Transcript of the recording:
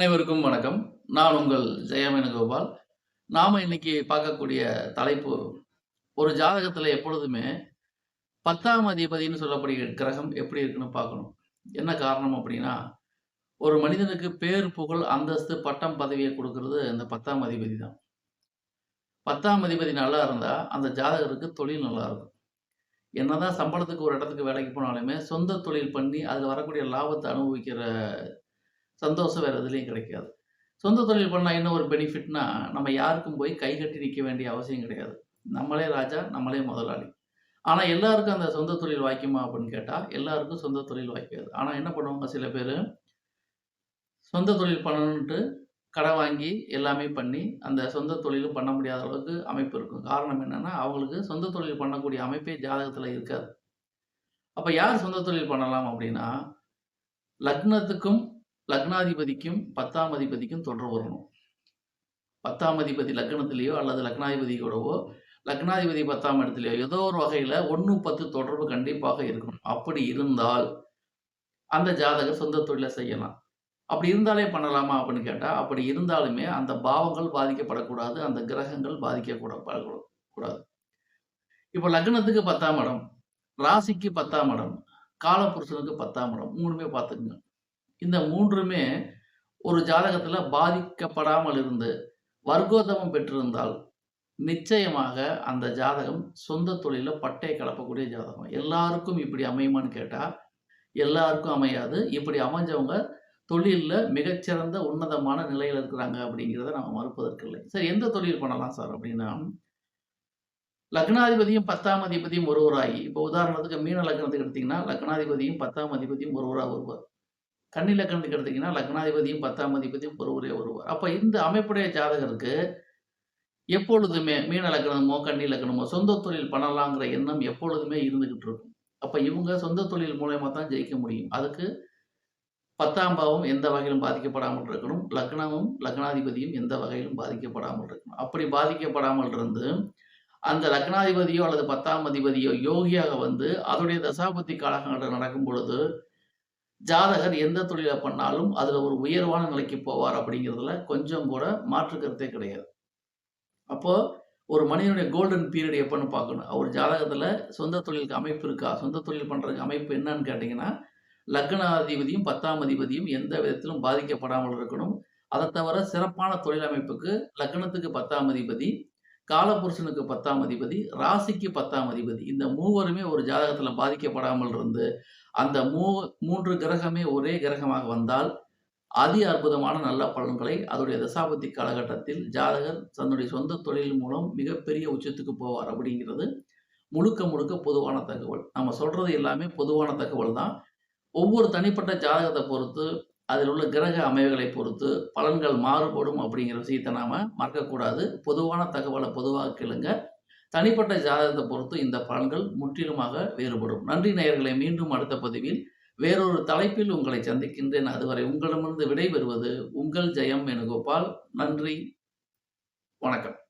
அனைவருக்கும் வணக்கம். நான் உங்கள் ஜெயமேனுகோபால். நாம் இன்னைக்கு பார்க்கக்கூடிய தலைப்பு ஒரு ஜாதகத்தில் எப்பொழுதுமே பத்தாம் அதிபதினு சொல்லப்படுகிற கிரகம் எப்படி இருக்குன்னு பார்க்கணும். என்ன காரணம் அப்படின்னா ஒரு மனிதனுக்கு பேர் புகழ் அந்தஸ்து பட்டம் பதவியை கொடுக்கறது இந்த பத்தாம் அதிபதி தான். பத்தாம் அதிபதி நல்லா இருந்தால் அந்த ஜாதகருக்கு தொழில் நல்லா இருக்கும். என்னதான் சம்பளத்துக்கு ஒரு இடத்துக்கு வேலைக்கு போனாலுமே சொந்த தொழில் பண்ணி அதில் வரக்கூடிய லாபத்தை அனுபவிக்கிற சந்தோஷம் வேறு எதுலேயும் கிடைக்காது. சொந்த தொழில் பண்ணால் என்ன ஒரு பெனிஃபிட்னா நம்ம யாருக்கும் போய் கை கட்டி நிற்க வேண்டிய அவசியம் கிடையாது. நம்மளே ராஜா நம்மளே முதலாளி. ஆனால் எல்லாருக்கும் அந்த சொந்த தொழில் வாய்க்குமா அப்படின்னு கேட்டால் எல்லாருக்கும் சொந்த தொழில் வாய்க்காது. ஆனால் என்ன பண்ணுவாங்க சில பேர்? சொந்த தொழில் பண்ணணுன்ட்டு கடை வாங்கி எல்லாமே பண்ணி அந்த சொந்த தொழிலும் பண்ண முடியாத அளவுக்கு அமைப்பு இருக்கும். காரணம் என்னென்னா அவங்களுக்கு சொந்த தொழில் பண்ணக்கூடிய அமைப்பே ஜாதகத்தில் இருக்காது. அப்போ யார் சொந்த தொழில் பண்ணலாம் அப்படின்னா லக்னத்துக்கும் லக்னாதிபதிக்கும் பத்தாம் அதிபதிக்கும் தொடர்பு வரணும். பத்தாம் அதிபதி லக்னத்திலேயோ அல்லது லக்னாதிபதியோடவோ லக்னாதிபதி பத்தாம் இடத்துலையோ ஏதோ ஒரு வகையில் ஒன்று பத்து தொடர்பு கண்டிப்பாக இருக்கணும். அப்படி இருந்தால் அந்த ஜாதகர் சொந்த தொழிலை செய்யலாம். அப்படி இருந்தாலே பண்ணலாமா அப்படின்னு கேட்டால் அப்படி இருந்தாலுமே அந்த பாவங்கள் பாதிக்கப்படக்கூடாது அந்த கிரகங்கள் பாதிக்கப்பட கூடாது இப்போ லக்னத்துக்கு பத்தாம் இடம் ராசிக்கு பத்தாம் இடம் காலபுருஷனுக்கு பத்தாம் இடம் மூணுமே பார்த்துக்குங்க. இந்த மூன்றுமே ஒரு ஜாதகத்தில் பாதிக்கப்படாமல் இருந்து வர்க்கோதமம் பெற்றிருந்தால் நிச்சயமாக அந்த ஜாதகம் சொந்த தொழிலில் பட்டை கலப்பக்கூடிய ஜாதகம். எல்லாருக்கும் இப்படி அமையுமான்னு கேட்டால் எல்லாருக்கும் அமையாது. இப்படி அமைஞ்சவங்க தொழிலில் மிகச்சிறந்த உன்னதமான நிலையில் இருக்கிறாங்க அப்படிங்கிறத நம்ம மறுப்பதற்கு இல்லை. சார் எந்த தொழில் பண்ணலாம் சார் அப்படின்னா லக்னாதிபதியும் பத்தாம் அதிபதியும் ஒருவராகி இப்போ உதாரணத்துக்கு மீன லக்னத்துக்கு எடுத்தீங்கன்னா லக்னாதிபதியும் பத்தாம் அதிபதியும் ஒருவராக வருவார் கன்னி எடுத்தீங்கன்னா லக்னாதிபதியும் பத்தாம் அதிபதியும் ஒருவரே. வருவார் அப்போ இந்த அமைப்புடைய ஜாதகருக்கு எப்பொழுதுமே மீன லக்னமோ கன்னி லக்னமோ சொந்த தொழில் பண்ணலாங்கிற எண்ணம் எப்பொழுதுமே இருந்துகிட்டு இருக்கும். அப்போ இவங்க சொந்த தொழில் மூலயமா தான் ஜெயிக்க முடியும். அதுக்கு பத்தாம் பாவம் எந்த வகையிலும் பாதிக்கப்படாமல் இருக்கணும். லக்னமும் லக்னாதிபதியும் எந்த வகையிலும் பாதிக்கப்படாமல் இருக்கணும். அப்படி பாதிக்கப்படாமல் இருந்து அந்த லக்னாதிபதியோ அல்லது பத்தாம் அதிபதியோ யோகியாக வந்து அதனுடைய தசாபத்தி காலகட்டம் நடக்கும் பொழுது ஜாதகர் எந்த தொழிலை பண்ணாலும் அதில் ஒரு உயர்வான நிலைக்கு போவார் அப்படிங்கிறதுல கொஞ்சம் கூட மாற்று கருத்தே கிடையாது. அப்போது ஒரு மனிதனுடைய கோல்டன் பீரியட் எப்போன்னு பார்க்கணும். அவர் ஜாதகத்தில் சொந்த தொழிலுக்கு அமைப்பு இருக்கா? சொந்த தொழில் பண்ணுறதுக்கு அமைப்பு என்னன்னு கேட்டிங்கன்னா லக்னாதிபதியும் பத்தாம் அதிபதியும் எந்த விதத்திலும் பாதிக்கப்படாமல் இருக்கணும். அதை தவிர சிறப்பான தொழில் அமைப்புக்கு லக்னத்துக்கு பத்தாம் அதிபதி காலபுருஷனுக்கு பத்தாம் அதிபதி ராசிக்கு பத்தாம் அதிபதி. இந்த மூவருமே ஒரு ஜாதகத்தில் பாதிக்கப்படாமல் இருந்து அந்த மூ மூன்று கிரகமே ஒரே கிரகமாக வந்தால் அதி அற்புதமான நல்ல பலன்களை அதோடைய தசாபத்தி காலகட்டத்தில் ஜாதகர் தன்னுடைய சொந்த தொழில் மூலம் மிகப்பெரிய உச்சத்துக்கு போவார் அப்படிங்கிறது முழுக்க முழுக்க பொதுவான தகவல். நம்ம சொல்றது எல்லாமே பொதுவான தகவல் தான் ஒவ்வொரு தனிப்பட்ட ஜாதகத்தை பொறுத்து அதில் உள்ள கிரக அமைவுகளை பொறுத்து பலன்கள் மாறுபடும் அப்படிங்கிற விஷயத்தை நாம் மறக்கக்கூடாது. பொதுவான தகவலை பொதுவாக கேளுங்க. தனிப்பட்ட ஜாதகத்தை பொறுத்து இந்த பலன்கள் முற்றிலுமாக வேறுபடும். நன்றி நேயர்களை மீண்டும் அடுத்த பதிவில் வேறொரு தலைப்பில் உங்களை சந்திக்கின்றேன். அதுவரை உங்களிடமிருந்து விடைபெறுவது உங்கள் ஜெயம் வேணுகோபால். நன்றி. வணக்கம்.